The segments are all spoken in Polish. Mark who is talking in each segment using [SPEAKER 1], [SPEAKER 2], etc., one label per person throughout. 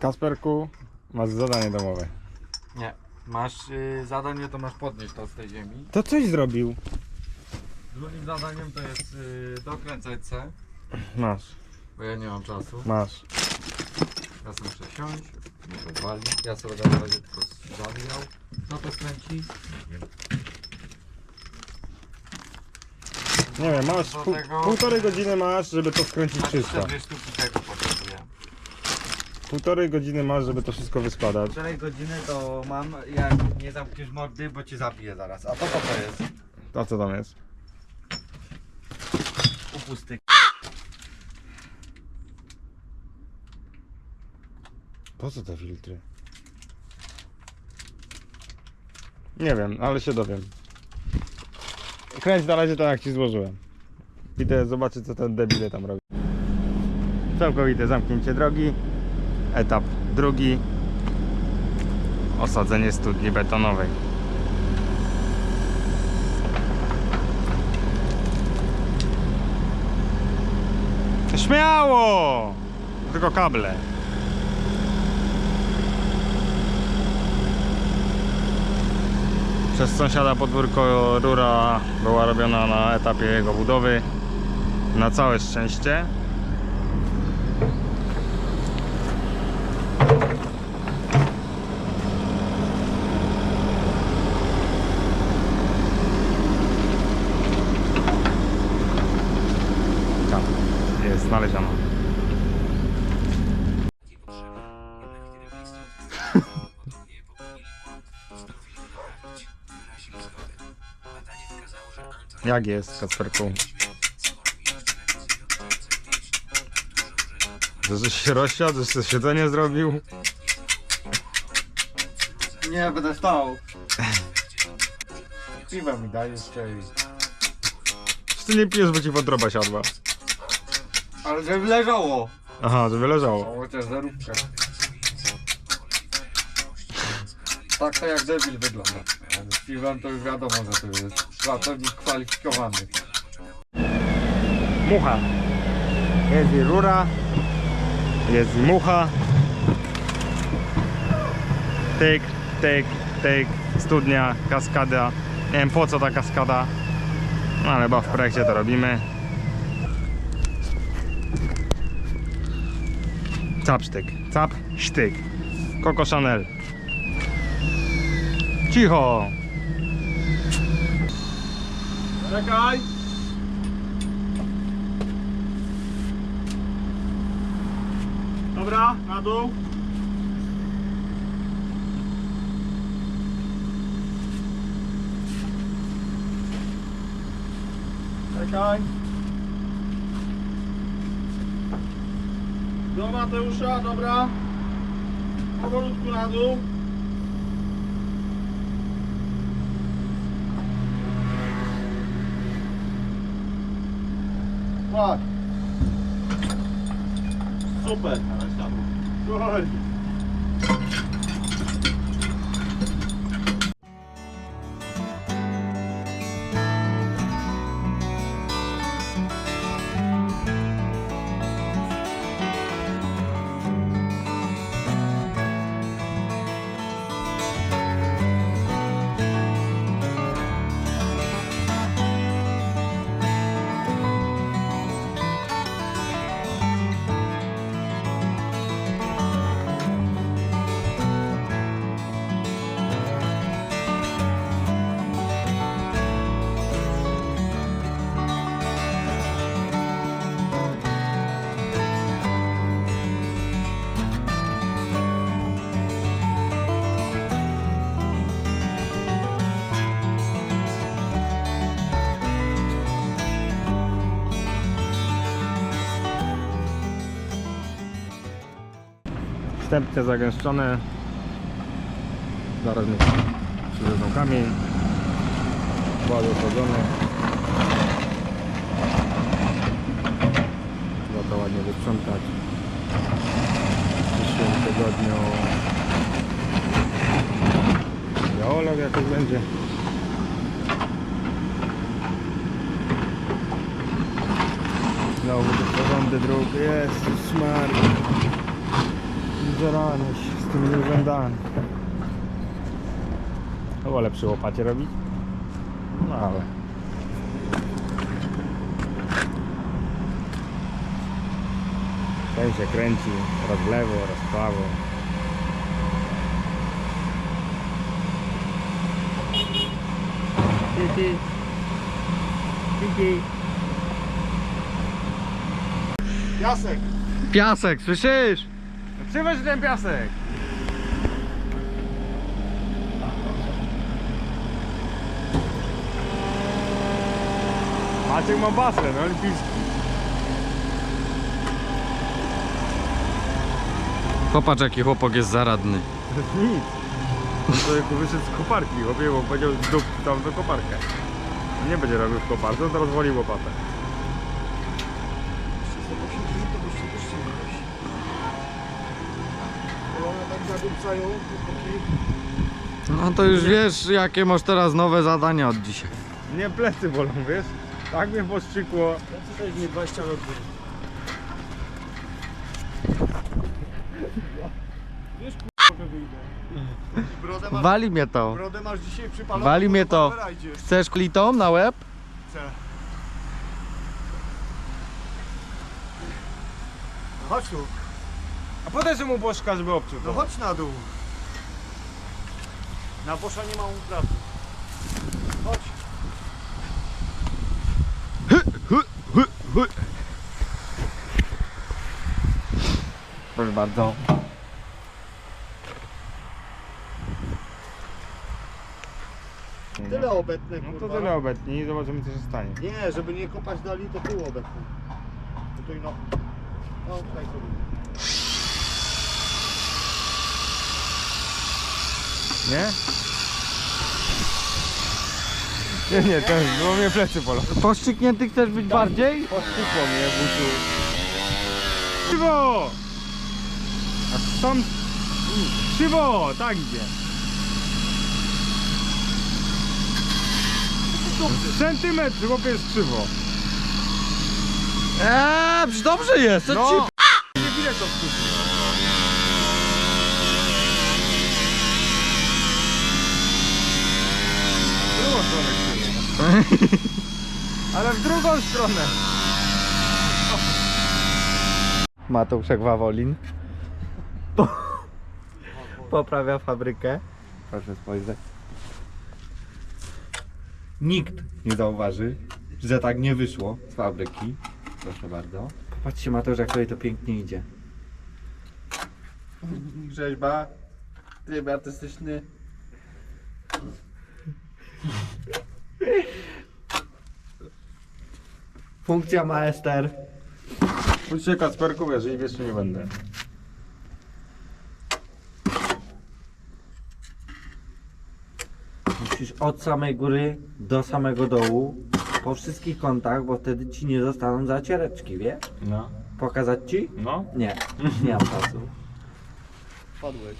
[SPEAKER 1] Kasperku, masz zadanie domowe.
[SPEAKER 2] Nie. Masz y, zadanie, to masz podnieść to z tej ziemi.
[SPEAKER 1] To coś zrobił.
[SPEAKER 2] Drugim zadaniem to jest y, dokręcać se,
[SPEAKER 1] Masz,
[SPEAKER 2] bo ja nie mam czasu.
[SPEAKER 1] masz.
[SPEAKER 2] Ja sobie muszę siąść, muszę walić. Ja sobie na razie tylko zawijał. Co to kręci? Nie wiem.
[SPEAKER 1] Nie wiem, masz pół, półtorej godziny masz, żeby to skręcić wszystko.
[SPEAKER 2] sztuki tego.
[SPEAKER 1] Półtorej godziny masz, żeby to wszystko wyskładać.
[SPEAKER 2] Półtorej godziny to mam, jak nie zamkniesz mordy, bo cię zabiję zaraz. A to co to jest?
[SPEAKER 1] A co tam jest?
[SPEAKER 2] Upusty.
[SPEAKER 1] Po co te filtry? Nie wiem, ale się dowiem. Kręć na razie tak jak ci złożyłem. Idę zobaczyć co ten debile tam robi. Całkowite zamknięcie drogi. Etap drugi. Osadzenie studni betonowej. Śmiało! Tylko kable. Przez sąsiada podwórko rura była robiona na etapie jego budowy. Na całe szczęście. Tam jest znaleziona. Jak jest, Kacperku? Że żeś się rozsiadł, że siedzenie zrobił?
[SPEAKER 2] Nie, będę stał. Piwa mi daj jeszcze i...
[SPEAKER 1] Czy ty nie pijesz, bo ci wątroba siadła?
[SPEAKER 2] Ale żeby leżało.
[SPEAKER 1] Aha, żeby leżało.
[SPEAKER 2] Chociaż zaróbkę. Tak to jak debil wygląda. Z piwem to już wiadomo, że to jest pracownik kwalifikowany.
[SPEAKER 1] Mucha. Jest i rura. Jest i mucha. Tyk, tyk, tyk. Studnia, kaskada. Nie wiem po co ta kaskada. No ale chyba w projekcie to robimy. Cap sztyk. Cap sztyk. Coco Chanel. Cicho. Czekaj. Dobra, na dół. Czekaj. Do Mateusza, dobra. Powolutku na dół. Patrz. Super. Słuchaj. Wstępnie zagęszczone. Zaraz mi przywiozą kamień. Kład osadzony. Trzeba to ładnie wyprzątać. W przyszłym tygodniu geolog jakoś będzie. Znowu te porządy dróg. Jest, szmar. Zadzieranie się z tymi urzędami. No wolę przy łopacie robić. No ale. Ten się kręci raz w lewo, raz w prawo.
[SPEAKER 3] Piasek!
[SPEAKER 2] Piasek, słyszysz?
[SPEAKER 1] Przyweź ten piasek! Maciek ma basen olimpijski.
[SPEAKER 2] Popatrz jaki chłopak jest zaradny.
[SPEAKER 1] To nic. Człowieku wyszedł z koparki, chłopie, bo powiedział dup tam do koparkę. Nie będzie robił w koparce, on teraz woli łopatę.
[SPEAKER 2] No to już wiesz jakie masz teraz nowe zadania od dzisiaj.
[SPEAKER 1] Nie plecy bolą, wiesz? Tak mnie postrzykło.
[SPEAKER 3] Ja tutaj nie 20 lat. Wiesz kurwa wyjdę. Brodę masz,
[SPEAKER 2] Wali mnie to.
[SPEAKER 3] brodę masz dzisiaj przypaloną.
[SPEAKER 2] Wali
[SPEAKER 3] bo
[SPEAKER 2] mnie
[SPEAKER 3] do
[SPEAKER 2] to.
[SPEAKER 3] Barbera idziesz.
[SPEAKER 2] Chcesz klitą na łeb?
[SPEAKER 3] Chcę. Chodź tu,
[SPEAKER 1] A potem że mu bożka, żeby obciął
[SPEAKER 3] no chodź na dół. Na bosza nie ma uprawy. Chodź.
[SPEAKER 1] Proszę bardzo.
[SPEAKER 3] Tyle obetnę,
[SPEAKER 1] No to tyle obecnie i zobaczymy co się stanie.
[SPEAKER 3] Nie, żeby nie kopać dali, to tu obetnę. Tutaj no. No, tutaj sobie.
[SPEAKER 1] Nie? Nie, nie, to bo mnie plecy bolą.
[SPEAKER 2] Poszczyknięty chcesz być bardziej?
[SPEAKER 1] Postykło mnie, buciu. Krzywo! A stąd... Krzywo! Tak idzie. Centymetr, chłopie jest krzywo.
[SPEAKER 2] Eee, dobrze jest, co
[SPEAKER 1] No,
[SPEAKER 2] ci...
[SPEAKER 1] nie widać to w kuchni. Stronę. Ale w drugą stronę.
[SPEAKER 2] Mateuszek Wawolin. Po... Poprawia fabrykę.
[SPEAKER 4] Proszę spojrzeć. Nikt nie zauważy, że tak nie wyszło z fabryki. Proszę bardzo.
[SPEAKER 2] Patrzcie Mateusz jak tutaj to pięknie idzie.
[SPEAKER 4] Rzeźba, tryb artystyczny.
[SPEAKER 2] Funkcja maester.
[SPEAKER 1] Pójdźcie Kacperku, jeżeli wiesz, czy nie będę.
[SPEAKER 5] Musisz od samej góry do samego dołu, po wszystkich kątach, bo wtedy ci nie zostaną zaciereczki, wiesz?
[SPEAKER 1] No.
[SPEAKER 5] Pokazać ci?
[SPEAKER 1] No.
[SPEAKER 5] Nie, nie mam czasu.
[SPEAKER 3] Padłeś.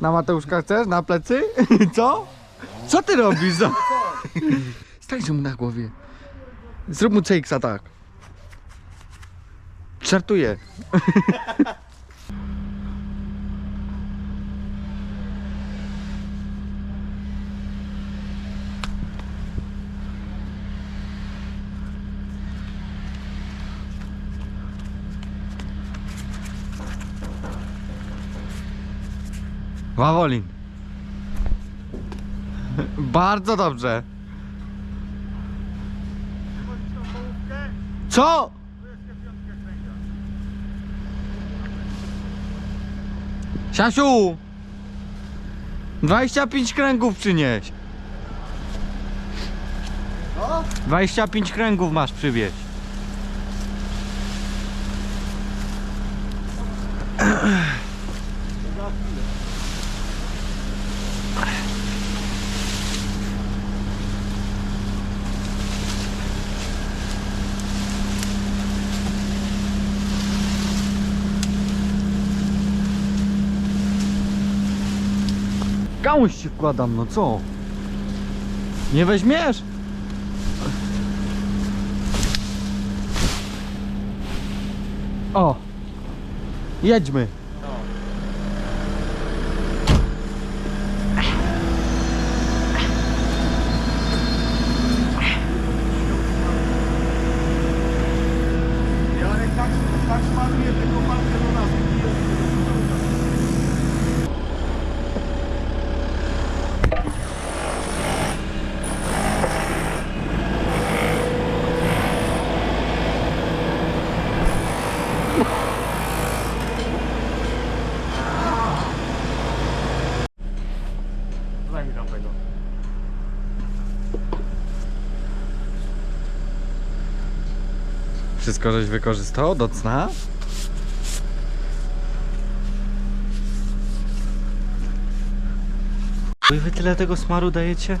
[SPEAKER 2] Na Mateuszka chcesz? Na plecy? Co? Co ty robisz? Co? Stańże mu na głowie. Zrób mu CX-a tak. Żartuję. Wawolin. Bardzo dobrze. Co? Siasiu! 25 kręgów przynieś.
[SPEAKER 3] No?
[SPEAKER 2] 25 kręgów masz przywieźć. Gałąź ci wkładam, no co? Nie weźmiesz? O! Jedźmy.
[SPEAKER 3] Tak smaruje tego markę do nas.
[SPEAKER 1] Daj mi tam tego.
[SPEAKER 2] Wszystko żeś wykorzystał do cna? Wy wy tyle tego smaru dajecie?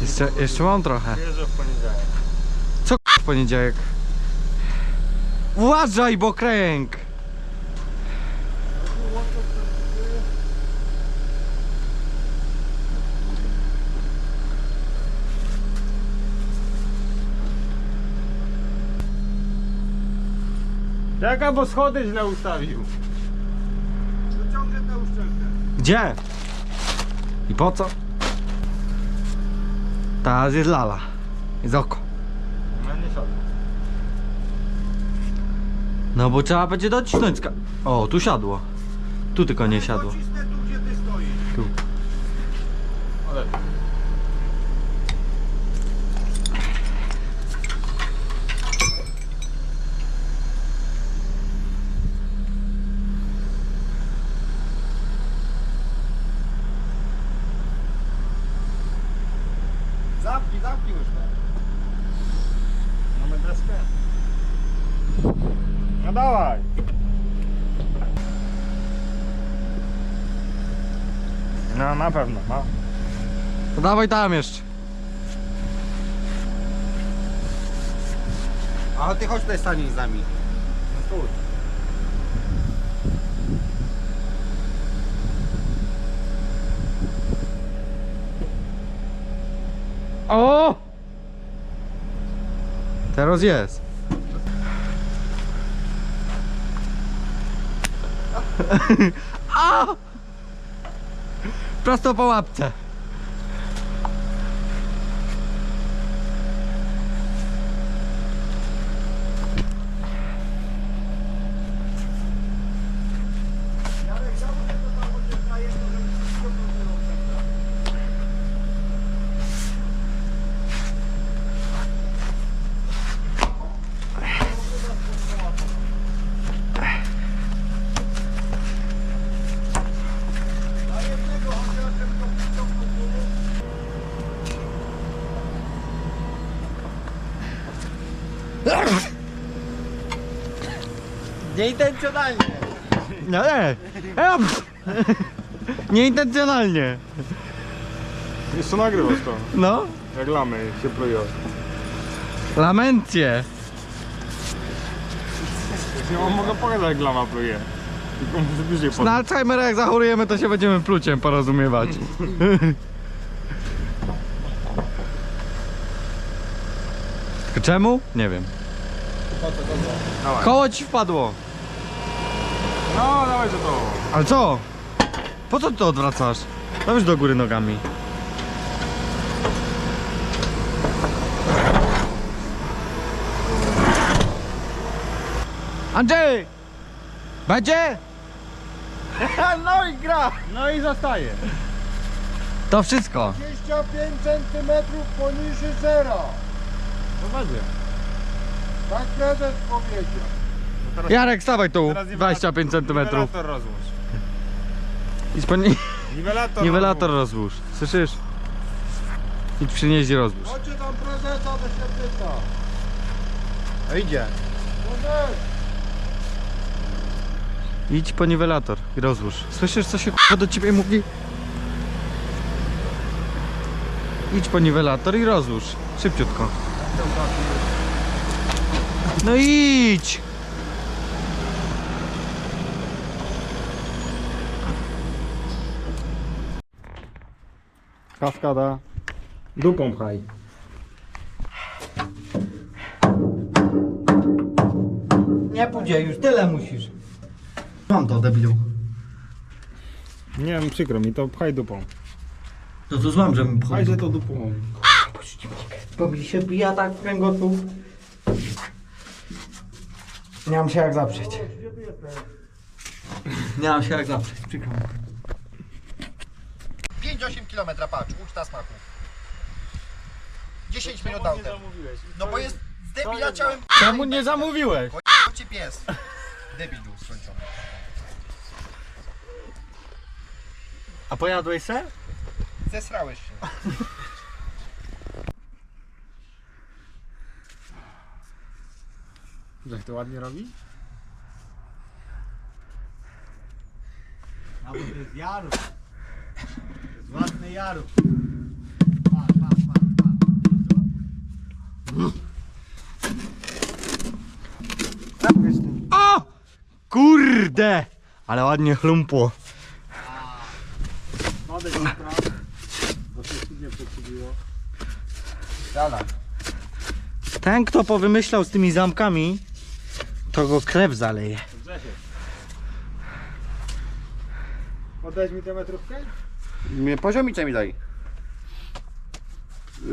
[SPEAKER 2] Jeszcze, jeszcze mam trochę.
[SPEAKER 1] Wierzę w poniedziałek.
[SPEAKER 2] Poniedziałek? Uważaj, bo kręg!
[SPEAKER 1] Czeka, bo schody źle ustawił.
[SPEAKER 3] Wyciągnę tę uszczelkę.
[SPEAKER 2] Gdzie? I po co? Teraz jest lala. Jest oko.
[SPEAKER 1] No nie siadł.
[SPEAKER 2] No bo trzeba będzie docisnąć. ska- O, tu siadło. Tu tylko nie siadło.
[SPEAKER 3] Docisnę tu, gdzie ty stoisz.
[SPEAKER 2] Tu.
[SPEAKER 1] Ale...
[SPEAKER 3] Zamknij, zamknij już to.
[SPEAKER 1] Mamy deskę. No dawaj. No na pewno, no.
[SPEAKER 2] To dawaj tam jeszcze.
[SPEAKER 3] A ty chodź tutaj stań z nami.
[SPEAKER 1] No stój.
[SPEAKER 2] O! Teraz jest. A! Prosto po łapce.
[SPEAKER 3] Jarek, zamknij to tam, chociaż na jedno, żeby ci ściągnął tę rączkę. Na jednego chociaż, żeby to ściągnął tu.
[SPEAKER 2] Nieintencjonalnie. No nie. Ja, pff. Nieintencjonalnie.
[SPEAKER 1] Jeszcze nagrywasz to.
[SPEAKER 2] No.
[SPEAKER 1] Jak lamy się plują.
[SPEAKER 2] Lamencje.
[SPEAKER 1] Ja wam mogę pokazać jak lama pluje. Tylko muszę bliżej
[SPEAKER 2] Na
[SPEAKER 1] podejść.
[SPEAKER 2] Alzheimera jak zachorujemy to się będziemy pluciem porozumiewać. Tylko czemu? Nie wiem.
[SPEAKER 1] Dawaj.
[SPEAKER 2] Koło ci wpadło.
[SPEAKER 1] No dawaj to.
[SPEAKER 2] Ale co? Po co ty to odwracasz? To już do góry nogami. Andrzej! Będzie?
[SPEAKER 3] No i gra!
[SPEAKER 1] No i zostaje.
[SPEAKER 2] To wszystko.
[SPEAKER 3] 25 cm poniżej zera.
[SPEAKER 1] To będzie.
[SPEAKER 3] Tak prezes powiedział.
[SPEAKER 2] Jarek, stawaj tu.
[SPEAKER 1] Teraz niwelator-
[SPEAKER 2] 25 cm.
[SPEAKER 1] Niwelator rozłóż.
[SPEAKER 2] Idź po ni-
[SPEAKER 1] Niwelator,
[SPEAKER 2] niwelator rozłóż. Słyszysz? Idź przynieść i rozłóż.
[SPEAKER 3] Chodźcie tam prezesa do się pyta. A idzie. Prezes!
[SPEAKER 2] Idź po niwelator i rozłóż. Słyszysz co się k***a do ciebie mówi? Idź po niwelator i rozłóż. Szybciutko. No idź!
[SPEAKER 1] Kaskada. Dupą pchaj.
[SPEAKER 2] Nie pójdzie już, tyle musisz. Mam to, debilu.
[SPEAKER 1] Nie wiem, przykro mi, to pchaj dupą.
[SPEAKER 2] No to złam, że mi
[SPEAKER 1] Pchaj się to dupą.
[SPEAKER 2] Bo mi się bija tak w kręgosłup. Nie mam się jak zaprzeć. Nie mam się jak zaprzeć, przykro mi.
[SPEAKER 3] 5-8 km, patrz, uczta smaku. 10 minut autem. No bo jest debil, ja chciałem...
[SPEAKER 2] Czemu nie zamówiłeś?
[SPEAKER 3] Bo cię pies. Debil był skończony.
[SPEAKER 2] A pojadłeś se?
[SPEAKER 3] Zesrałeś się.
[SPEAKER 1] Jak to ładnie robi?
[SPEAKER 3] To jest jaru. Własny jaru. Patrz, patrz, patrz, patrz.
[SPEAKER 2] O! Kurde! Ale ładnie chlumpło.
[SPEAKER 1] Odejdź na prawo, bo się nie przeciwliło.
[SPEAKER 3] Dala.
[SPEAKER 2] Ten, kto powymyślał z tymi zamkami, to go krew zaleje.
[SPEAKER 1] Grzesiek. Oddać mi tę metrówkę?
[SPEAKER 4] Mnie poziomice mi daj.
[SPEAKER 1] Nie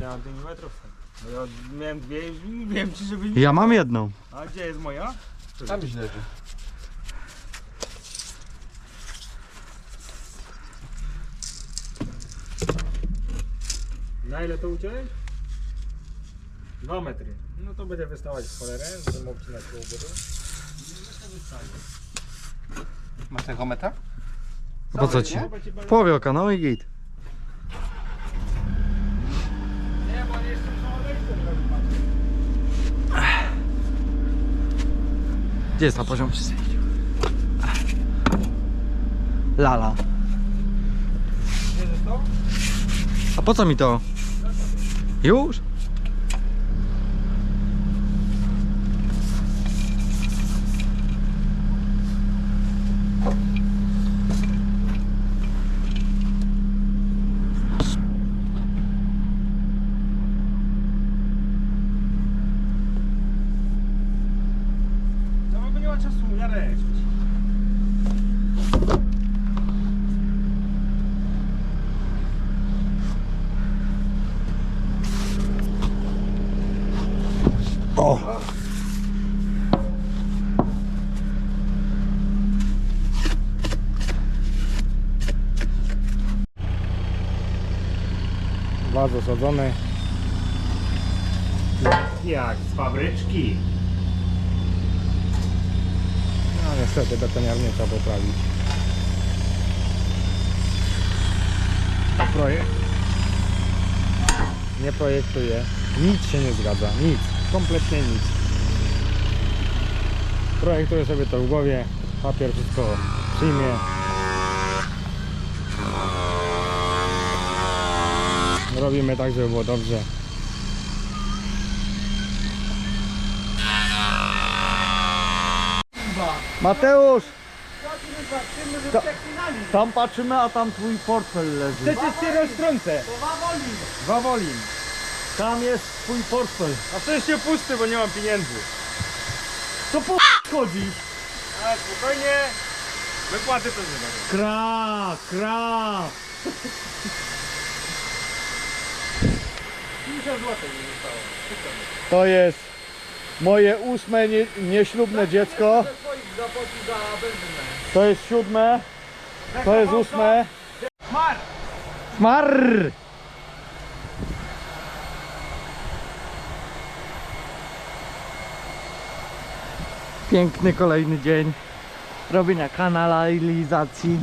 [SPEAKER 1] ja mam tę metrówkę. No Ja miałem dwie i mówiłem ci, żeby...
[SPEAKER 2] Ja mam jedną.
[SPEAKER 1] A gdzie jest moja?
[SPEAKER 4] Tam źle leży.
[SPEAKER 1] Na ile to uciąłeś? Dwa metry. No to będzie wystawać w cholerę, będę obcinać koło góry.
[SPEAKER 4] Masz tego metra?
[SPEAKER 2] Po co ci? W połowie oka, no i git. Gdzie jest na poziom? Lala. A po co mi to? Już?
[SPEAKER 1] No bo nie ma czasu, Jarek.
[SPEAKER 2] O!
[SPEAKER 1] Waz osadzony. Jak z fabryczki. No niestety betoniarnię trzeba poprawić. Projekt? Nie projektuje. Nic się nie zgadza. Nic. Kompletnie nic. Projektuję sobie to w głowie. Papier wszystko przyjmie. Robimy tak, żeby było dobrze.
[SPEAKER 2] Mateusz! Ta, tam patrzymy, a tam twój portfel leży.
[SPEAKER 1] Chcecie stronę stronce? Wawolin.
[SPEAKER 2] Tam jest twój portfel.
[SPEAKER 1] A szczęście pusty, bo nie mam pieniędzy.
[SPEAKER 2] To po chodzi?
[SPEAKER 1] Ale spokojnie. Wypłaty to nie będą.
[SPEAKER 2] Kra, kra.
[SPEAKER 1] 50 zł mi zostało.
[SPEAKER 3] To jest moje ósme nie, nieślubne dziecko. To jest siódme. To jest ósme.
[SPEAKER 1] Mar!
[SPEAKER 2] Mar! Piękny kolejny dzień robienia kanalizacji,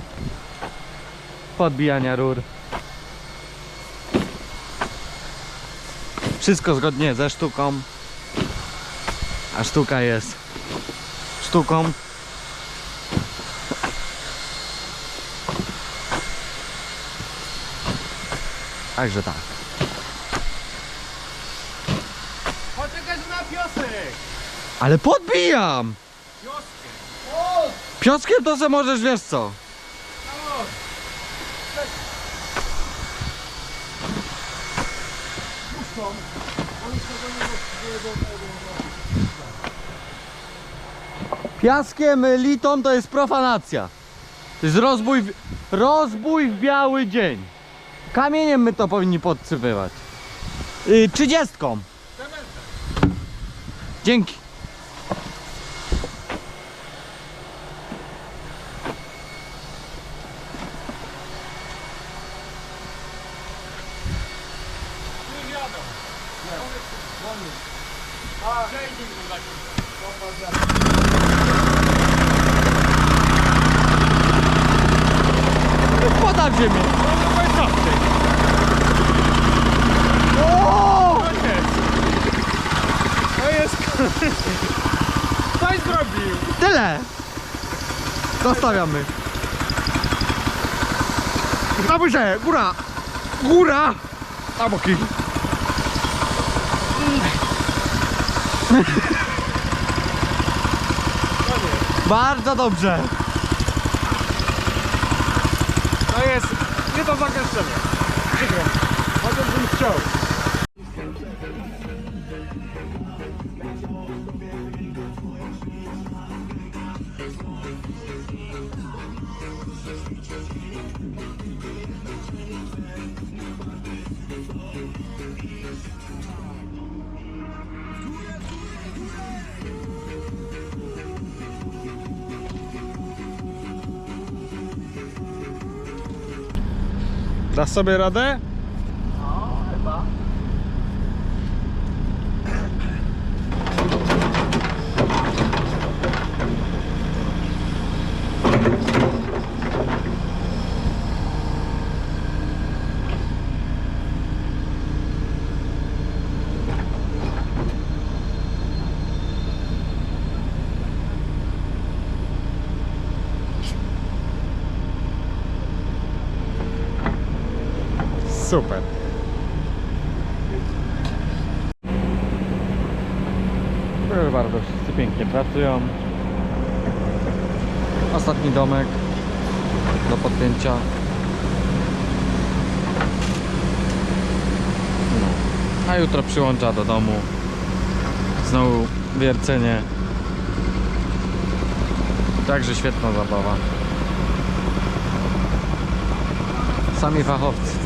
[SPEAKER 2] podbijania rur. Wszystko zgodnie ze sztuką, a sztuka jest sztuką. Także tak. Ale podbijam! Pioskiem! To se możesz, wiesz co? Piaskiem litą to jest profanacja. To jest rozbój w, rozbój w biały dzień. Kamieniem my to powinni podsypywać. Yy, trzydziestką. Dzięki. Podam ziemię. O!
[SPEAKER 1] To jest... Coś zrobił!
[SPEAKER 2] Tyle. Zostawiamy. Na górze, góra. Góra. Na boki. Bardzo dobrze.
[SPEAKER 1] To jest nie do zagęszczenia. Przykro. Chociażbym chciał. Dasz sobie radę? Super.
[SPEAKER 2] Proszę bardzo, wszyscy pięknie pracują. Ostatni domek do podpięcia. No. A jutro przyłącza do domu. Znowu wiercenie. Także świetna zabawa. Sami fachowcy.